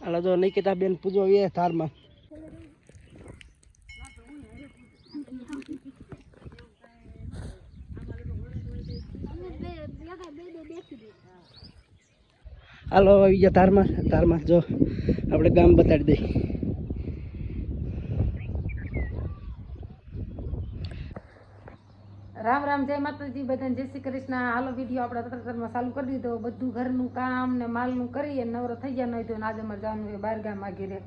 હાલો જો નિકિતા બેન પૂજો વે ધારમાં. હાલો આવી ગયા તારમાં તારમાં જો આપણે ગામ બતાડી દઈ રામ રામ, જય માતાજી, બધાને જય શ્રી કૃષ્ણ. હાલો વીડિયો આપણે તરતરમાં ચાલુ કરી દીધો. બધું ઘરનું કામ ને માલનું કરી નવરો થઈ ગયા નહીં તો આજે અમારે જવાનું છે બાર ગામ રહે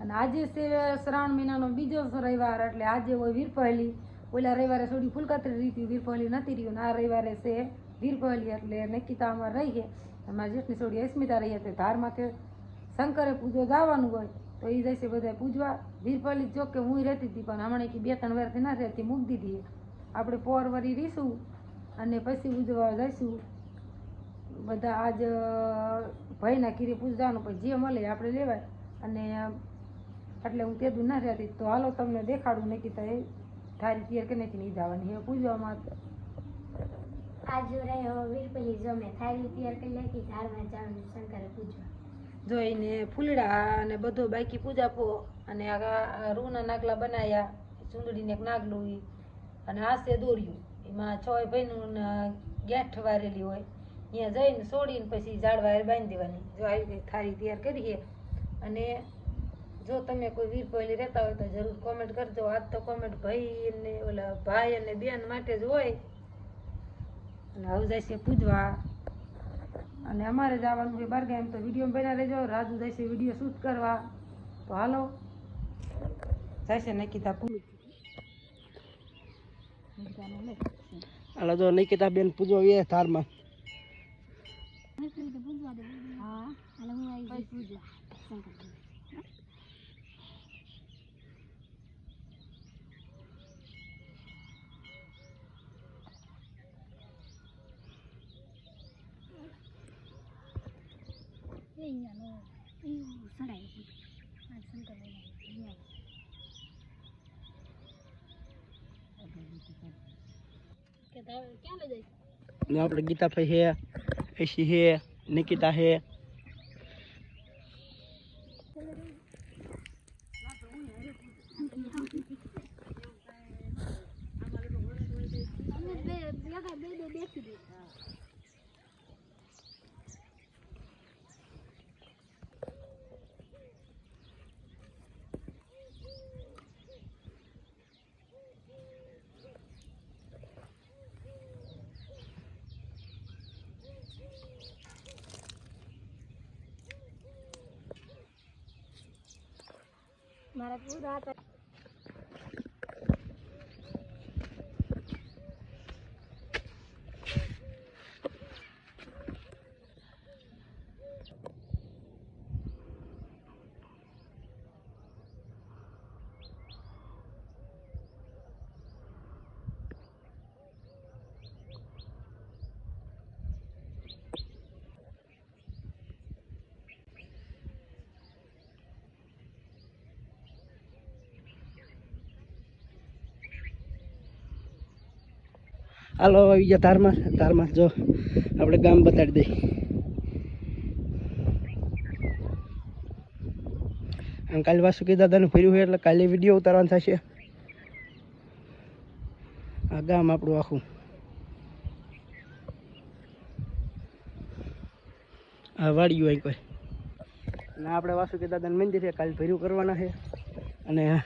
અને આજે છે શ્રાવણ મહિનાનો બીજો રવિવાર, એટલે આજે હોય વીરપહેલી. ઓલા રવિવારે થોડી ફૂલકાતરી રીતી વીરપહેલી નથી રહ્યું. આ રવિવારે છે વીરપહેલી, એટલે નક્કીતા અમારે રહી છે. અમારા જેઠની છોડી અસ્મિતા રહી હતી ધારમાંથી શંકરે પૂજો જવાનું હોય, તો એ જશે બધા પૂજવા. વીરપહેલી જો કે હું રહેતી હતી, પણ હમણાં કે બે ત્રણ વારથી ના રહેતી, મૂકી દીધી આપણે પોર વરી રીશું અને પછી ઉજવા જઈશું. બધા આજ ભાઈના કીરી પૂજવાનું પછી જે મળે આપણે લેવાય. અને એટલે હું તેદું ના રહેતી. તો હાલો તમને દેખાડું નહીં તો એ થારી કે નથી નહીં જવાની. એ પૂજવામાં આજ રહ્યો વીરપલી જમે થાળી તૈયાર કરી નાખી ધારમાં જવાનું શંકરે પૂજવા. જોઈને ફૂલડા અને બધો બાકી પૂજા પો. અને આ રૂના નાગલા બનાવ્યા ચૂંદડીને એક નાગલું અને હાસે દોર્યું. એમાં છ ભાઈનું ગેઠ વારેલી હોય. ત્યાં જઈને છોડીને પછી ઝાડ વાયર બાંધી દેવાની. જો આવી થારી તૈયાર કરીએ અને જો તમે કોઈ વીર પહેલી રહેતા હોય તો જરૂર કોમેન્ટ કરજો. આજ તો કોમેન્ટ ભાઈ અને ઓલા ભાઈ અને બેન માટે જ હોય. અને હવે જાય છે પૂજવા. અને અમારે જવાનું છે બાર એમ તો વીડિયો બના લેજો રાજુ જશે વીડિયો શૂટ કરવા. તો હાલો. જશે તા પૂરી હાલો જો નિકિતા બેન પૂજવા વે ધારમાં. હા એટલે હું આવી પૂજવા શંકર સડાઈ શંકર ક્યાં લઈ જઈશ આપણે ગીતાભાઈ હે એસી હે નિકિતા હે મારા પૂરા હાલો આવી ગયા તારમાં તારમાં જો આપણે ગામ બતાડી દઈ અને કાલે વાસુકી દાદાનું ફર્યું હોય એટલે કાલે વીડિયો ઉતારવાનું થશે. આ ગામ આપણું આખું. આ વાડિયું અહીં કોઈ. અને આપણે વાસુકી દાદાનું મંદિર છે, કાલે ફર્યું કરવાના છે. અને